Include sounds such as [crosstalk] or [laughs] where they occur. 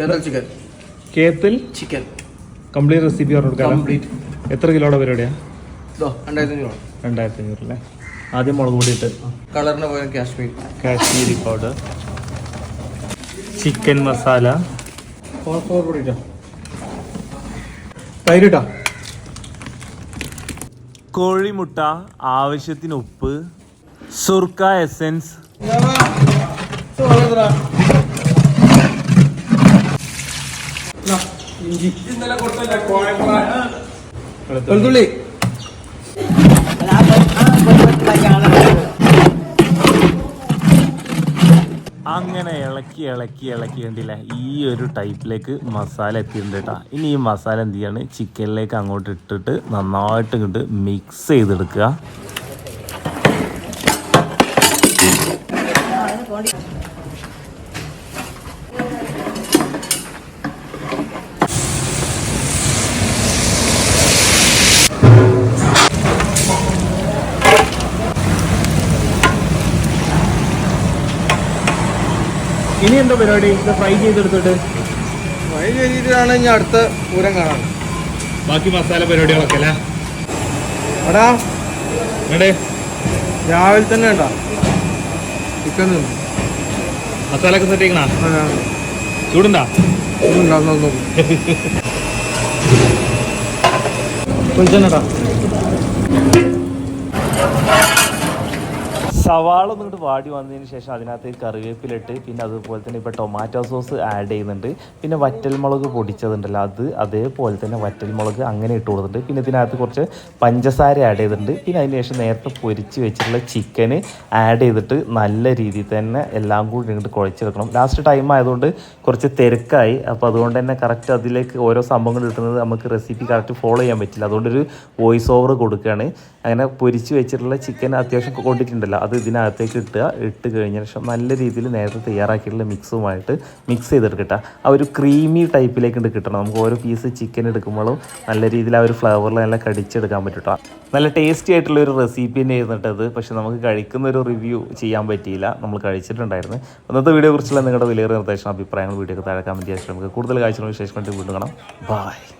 Chicken. കേത്തിൽ chicken. Complete recipe പറഞ്ഞു complete. എത്ര കിലോയുടെ പരിപാടിയാ? ഇതോ രണ്ടായിരത്തി അഞ്ഞൂറ് രണ്ടായിരത്തി അഞ്ഞൂറ് അല്ലേ? ആദ്യം മുളക് പൊടി ഇട്ട്. കളറിന് Kashmir Kashmiri. Powder chicken masala. Cornflour പൊടി ഇട്ടോ? കോഴിമുട്ട ആവശ്യത്തിന് ഉപ്പ് സുർക്ക എസെൻസ് ഇഞ്ചി വെളുത്തുള്ളി. അങ്ങനെ ഇളക്കി ഇളക്കി ഇളക്കി കണ്ടില്ല? ഈ ഒരു ടൈപ്പിലേക്ക് മസാല എത്തിയിട്ടുണ്ട് കേട്ടോ. ഇനി ഈ മസാല എന്ത് ചെയ്യാണ്? ചിക്കനിലേക്ക് അങ്ങോട്ട് ഇട്ടിട്ട് നന്നായിട്ട് ഇങ്ങോട്ട് മിക്സ് ചെയ്തെടുക്കുക. ഇനി എന്താ പരിപാടി? ഇത് ഫ്രൈ ചെയ്തെടുത്തിട്ട്? ഫ്രൈ ചെയ്തിട്ടാണ് ഇനി അടുത്ത പൂരം കാണാൻ. ബാക്കി മസാല പരിപാടികളൊക്കെ അല്ലേ? എടാ എടേ രാവിലെ തന്നെ ഉണ്ടോ. ചിക്കൻ തിന്നു. മസാല ഒക്കെ സെറ്റ് ചെയ്യണ? ആ, ചൂടുണ്ടാ? [laughs] സവാള എന്നിട്ട് വാടി വന്നതിന് ശേഷം അതിനകത്ത് കറിവേപ്പിലിട്ട് പിന്നെ അതുപോലെ തന്നെ ഇപ്പോൾ ടൊമാറ്റോ സോസ് ആഡ് ചെയ്യുന്നുണ്ട്. പിന്നെ വറ്റൽമുളക് പൊടിച്ചതുണ്ടല്ലോ അത് അതേപോലെ തന്നെ വറ്റൽമുളക് അങ്ങനെ ഇട്ട് കൊടുത്തിട്ടുണ്ട്. പിന്നെ ഇതിനകത്ത് കുറച്ച് പഞ്ചസാര ആഡ് ചെയ്തിട്ടുണ്ട്. പിന്നെ അതിന് ശേഷം നേരത്തെ പൊരിച്ച് വെച്ചിട്ടുള്ള ചിക്കന് ആഡ് ചെയ്തിട്ട് നല്ല രീതിയിൽ തന്നെ എല്ലാം കൂടി ഇങ്ങോട്ട് കുഴച്ചെടുക്കണം. ലാസ്റ്റ് ടൈം ആയതുകൊണ്ട് കുറച്ച് തിരക്കായി. അപ്പോൾ അതുകൊണ്ട് തന്നെ കറക്റ്റ് അതിലേക്ക് ഓരോ സംഭവങ്ങൾ ഇട്ടുന്നത് നമുക്ക് റെസിപ്പി കറക്റ്റ് ഫോളോ ചെയ്യാൻ പറ്റില്ല. അതുകൊണ്ടൊരു വോയിസ് ഓവർ കൊടുക്കുകയാണ്. അങ്ങനെ പൊരിച്ച് വെച്ചിട്ടുള്ള ചിക്കൻ അത്യാവശ്യം കൊണ്ടിട്ടുണ്ടല്ലോ. അത് ഇതിനകത്തേക്ക് ഇട്ടുക. ഇട്ട് കഴിഞ്ഞ ശേഷം നല്ല രീതിയിൽ നേരത്തെ തയ്യാറാക്കിയിട്ടുള്ള മിക്സുമായിട്ട് മിക്സ് ചെയ്തെടുക്കട്ടെ ആ ഒരു ക്രീമി ടൈപ്പിലേക്ക് കിട്ടണം. നമുക്ക് ഓരോ പീസ് ചിക്കൻ എടുക്കുമ്പോഴും നല്ല രീതിയിൽ ആ ഒരു ഫ്ലേവറിൽ നല്ല കടിച്ചെടുക്കാൻ പറ്റും. നല്ല ടേസ്റ്റി ആയിട്ടുള്ള ഒരു റെസിപ്പി തന്നെ ആയിരുന്നിട്ടത് പക്ഷെ നമുക്ക് കഴിക്കുന്ന ഒരു റിവ്യൂ ചെയ്യാൻ പറ്റിയില്ല. നമ്മൾ കഴിച്ചിട്ടുണ്ടായിരുന്നു. അന്നത്തെ വീഡിയോ കുറിച്ചുള്ള നിങ്ങളുടെ വലിയ നിർദ്ദേശം അഭിപ്രായങ്ങൾ വീഡിയോ താഴെ കമന്റ് ചെയ്യാൻ നമുക്ക് കൂടുതൽ കാഴ്ചകളും വിശേഷം വീണ്ടും കാണാം. ബൈ